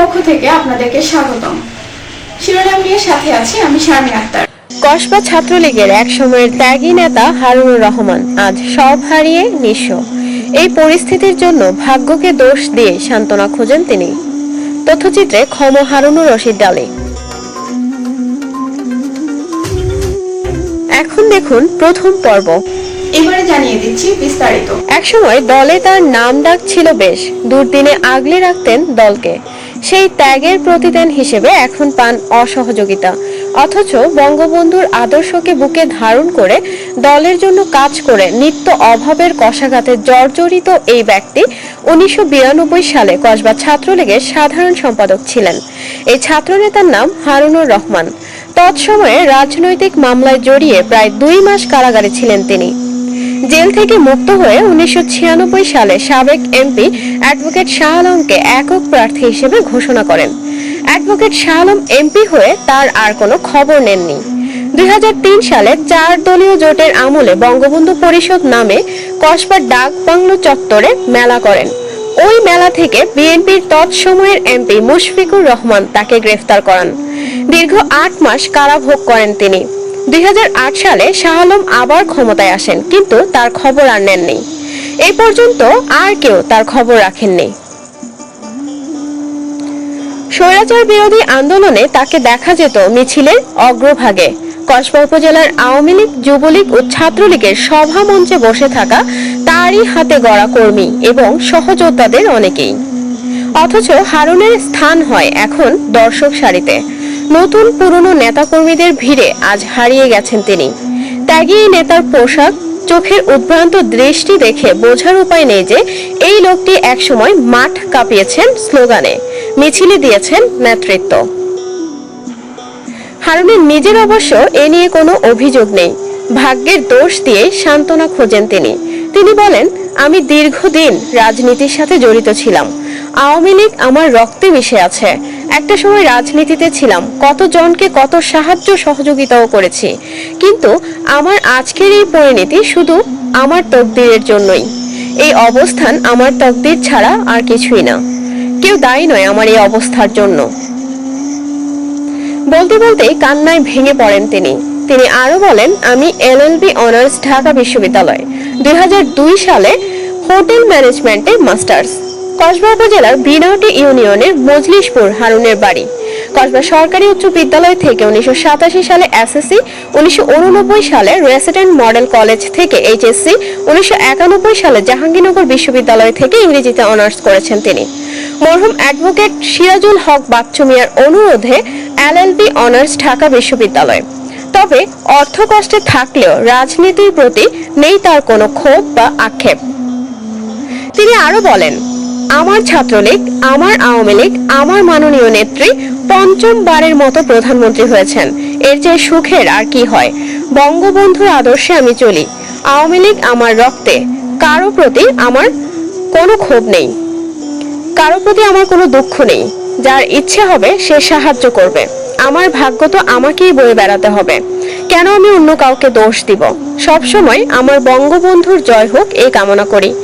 পক্ষ থেকে আপনাদেরকে স্বাগতম। শিরোনাম নিয়ে সাথে আছি আমি শারমিন আক্তার। কসবা ছাত্রলীগের এক সময়ের ত্যাগী নেতা হারুনুর রহমান আজ সব হারিয়ে নিঃস্ব। এই পরিস্থিতির জন্য ভাগ্যকে দোষ দিয়ে সান্ত্বনা খোঁজেন তিনি। তথ্যচিত্রে ক্ষম হারুনুর রশিদ ডালে। এখন দেখুন প্রথম পর্ব। এবারে জানিয়ে দিচ্ছি বিস্তারিত। একসময় দলে তার নাম ডাক ছিল বেশ, দুর্দিনে আগলে রাখতেন দলকে। সেই ত্যাগের প্রতিদান হিসেবে এখন পান অসহযোগিতা। অথচ বঙ্গবন্ধুর আদর্শকে বুকে ধারণ করে দলের জন্য কাজ করে নিত্য অভাবের কষাঘাতে জর্জরিত এই ব্যক্তি উনিশশো বিরানব্বই সালে কসবা ছাত্রলীগের সাধারণ সম্পাদক ছিলেন। এই ছাত্রনেতার নাম হারুনুর রহমান। তৎসময়ে রাজনৈতিক মামলায় জড়িয়ে প্রায় দুই মাস কারাগারে ছিলেন তিনি। জেল থেকে মুক্ত হয়ে উনিশশো ছিয়ানব্বই সালে সাবেক এমপি অ্যাডভোকেট শাহ আলমকে একক প্রার্থী হিসেবে ঘোষণা করেন। অ্যাডভোকেট শাহ আলম এমপি হয়ে তার আর কোনো খবর নেননি। দুই হাজার তিন সালে চার দলীয় জোটের আমলে বঙ্গবন্ধু পরিষদ নামে কসবার ডাক বাংলো চত্বরে মেলা করেন। ওই মেলা থেকে বিএনপির তৎসময়ের এমপি মুশফিকুর রহমান তাকে গ্রেফতার করান। দীর্ঘ আট মাস কারাভোগ করেন তিনি। দুই সালে শাহ আলম আবার ক্ষমতায় আসেন, কিন্তু তার খবর আর নেননি। এই পর্যন্ত আর কেউ তার খবর রাখেননি। স্বৈরাচার বিরোধী আন্দোলনে তাকে দেখা যেত মিছিলের অগ্রভাগে। কসবা উপজেলার আওয়ামী লীগ, যুবলীগ ও ছাত্রলীগের সভা মঞ্চে বসে থাকা তারই হাতে গড়া কর্মী এবং সহযোদ্ধাদের অনেকেই। অথচ হারুনের স্থান হয় এখন দর্শক সারিতে। নতুন পুরনো নেতাকর্মীদের ভিড়ে আজ হারিয়ে গেছেন তিনি। ত্যাগী নেতার পোশাক, চোখের উদ্ভ্রান্ত দৃষ্টি দেখে বোঝার উপায় নেই যে এই লোকটি একসময় মাঠ কাঁপিয়েছেন স্লোগানে, মিছিলে দিয়েছেন নেতৃত্ব। হারুনের নিজের অবশ্য এ নিয়ে কোনো অভিযোগ নেই। ভাগ্যের দোষ দিয়ে সান্ত্বনা খোঁজেন তিনি। তিনি বলেন, আমি দীর্ঘদিন রাজনীতির সাথে জড়িত ছিলাম। আওয়ামী লীগ আমার রক্তে মিশে আছে। একটা সময় রাজনীতিতে ছিলাম, কতজনকে কত সাহায্য সহযোগিতাও করেছি। কিন্তু আমার আজকের এই পরিণতি শুধু আমার তকদিরের জন্যই। এই অবস্থান আমার তকদির ছাড়া আর কিছুই না। কেউ দায়ী নয় আমার এই অবস্থার জন্য। বলতে বলতেই কান্নায় ভেঙে পড়েন তিনি। তিনি আরও বলেন, আমি এলএলবি অনার্স ঢাকা বিশ্ববিদ্যালয় দুই হাজার দুই সালে হোটেল ম্যানেজমেন্টে মাস্টার্স। কসবা উপজেলার বিনাউটি ইউনিয়নের মজলিশপুর হারুনের বাড়ি। কসবা সরকারি উচ্চ বিদ্যালয় থেকে উনিশশো সাতাশি সালে এসএসসি, উনিশশো সালে রেসিডেন্ট মডেল কলেজ থেকে এইচএসসি, উনিশশো একানব্বই সালে জাহাঙ্গীরনগর বিশ্ববিদ্যালয় থেকে ইংরেজিতে অনার্স করেছেন তিনি। মরহুম অ্যাডভোকেট সিরাজুল হক বাচ্চু মিয়ার অনুরোধে এলএলবি অনার্স ঢাকা বিশ্ববিদ্যালয়। তবে অর্থ কষ্টে থাকলেও রাজনীতির প্রতি নেই তার কোনো ক্ষোভ বা আক্ষেপ। তিনি আরও বলেন আমার ছাত্রলীগ, আমার আওয়ামী লীগ, আমার মাননীয় নেত্রী পঞ্চমবারের মতো প্রধানমন্ত্রী হয়েছেন। এর চেয়ে সুখের আর কি হয়? বঙ্গবন্ধুর আদর্শে আমি চলি। আওয়ামী লীগ আমার রক্তে, কারও প্রতি আমার কোনো ক্ষোভ নেই। কারও প্রতি আমার কোনো দুঃখ নেই। যার ইচ্ছে হবে, সে সাহায্য করবে। আমার ভাগ্য তো আমাকেই বয়ে বেড়াতে হবে। কেন আমি অন্য কাউকে দোষ দিব? সব সময় আমার বঙ্গবন্ধুর জয় হোক, এই কামনা করি।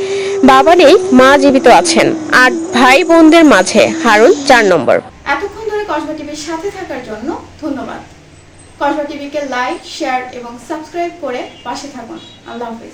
বাবা নেই, মা জীবিত আছেন। আর ভাই বোনদের মাঝে, হারুন চার নম্বর। এতক্ষণ ধরে কসবা টিভির সাথে থাকার জন্য ধন্যবাদ। কসবা টিভিকে লাইক, শেয়ার এবং সাবস্ক্রাইব করে পাশে থাকুন। আল্লাহ হাফিজ।